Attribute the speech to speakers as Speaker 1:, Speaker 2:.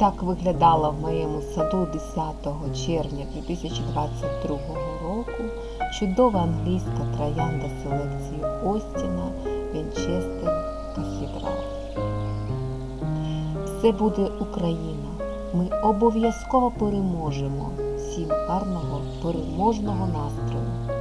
Speaker 1: Так виглядала в моєму саду 10 червня 2022 року чудова англійська троянда селекції Остіна Вінчестер Кафедрал. Все буде Україна. Ми обов'язково переможемо. Всім гарного переможного настрою!